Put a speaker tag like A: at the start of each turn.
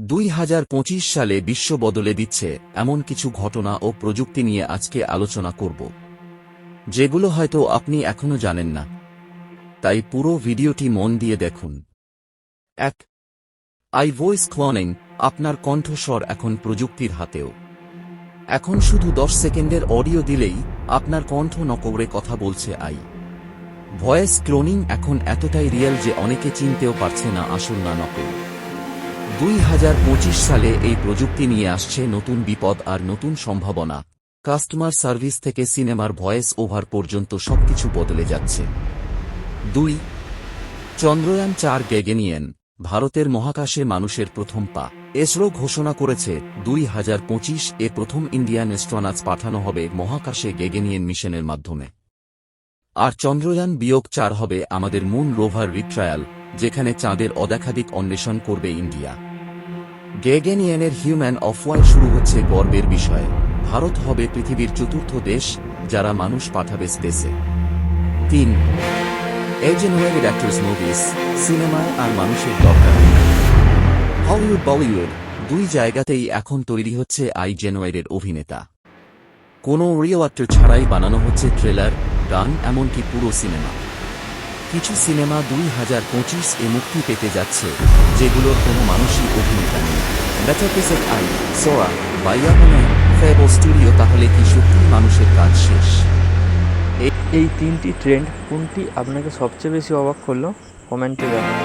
A: দুই হাজার পঁচিশ সালে বিশ্ব বদলে দিচ্ছে এমন কিছু ঘটনা ও প্রযুক্তি নিয়ে আজকে আলোচনা করব। যেগুলো হয়তো আপনি এখনও জানেন না। তাই পুরো ভিডিওটি মন দিয়ে দেখুন। এক, আই ভয়েস ক্লনিং আপনার কণ্ঠস্বর এখন প্রযুক্তির হাতেও। এখন শুধু দশ সেকেন্ডের অডিও দিলেই আপনার কণ্ঠ নকরে কথা বলছে আই। ভয়েস ক্লোনিং এখন এতটাই রিয়েল যে অনেকে চিনতেও পারছে না আসল না নকল। দুই হাজার পঁচিশ সালে এই প্রযুক্তি নিয়ে আসছে নতুন বিপদ আর নতুন সম্ভাবনা। কাস্টমার সার্ভিস থেকে সিনেমার ভয়েস ওভার পর্যন্ত সবকিছু বদলে যাচ্ছে। দুই, চন্দ্রয়ান চার গেগেনিয়েন ভারতের মহাকাশে মানুষের প্রথম পা। এসরো ঘোষণা করেছে, দুই হাজার পঁচিশ এ প্রথম ইন্ডিয়ান এস্ট্রোনাটস পাঠানো হবে মহাকাশে গেগেনিয়েন মিশনের মাধ্যমে। আর চন্দ্রয়ান বিয়োগ চার হবে আমাদের মুন রোভার রিট্রায়াল। যেখানে চাঁদের অদেখাদিক অন্বেষণ করবে ইন্ডিয়া। গেগেনিয়ানের হিউম্যান অফওয়ার শুরু হচ্ছে গর্বের বিষয়। ভারত হবে পৃথিবীর চতুর্থ দেশ যারা মানুষ পাঠাবে স্পেসে। তিন এই জেনুয়ারি অ্যাক্টর্স মুভিস সিনেমায় আর মানুষের দরকার। হলিউড বলিউড দুই জায়গাতেই এখন তৈরি হচ্ছে আই জেনুয়ারির অভিনেতা। কোনো অ্যাক্টর ছাড়াই বানানো হচ্ছে ট্রেলার গান, এমনকি পুরো সিনেমা কিছু সিনেমা দুই হাজার পঁচিশ এ মুক্তি পেতে যাচ্ছে, যেগুলোর কোনো মানুষই অভিনেতা নেই। মেটাপিসেক আই, সোয়া বাইয়ামনে ফেবো স্টুডিও, তাহলে কি সত্যি মানুষের কাজ শেষ?
B: এই তিনটি ট্রেন্ড কোনটি আপনাকে সবচেয়ে বেশি অবাক করল? কমেন্টে জানান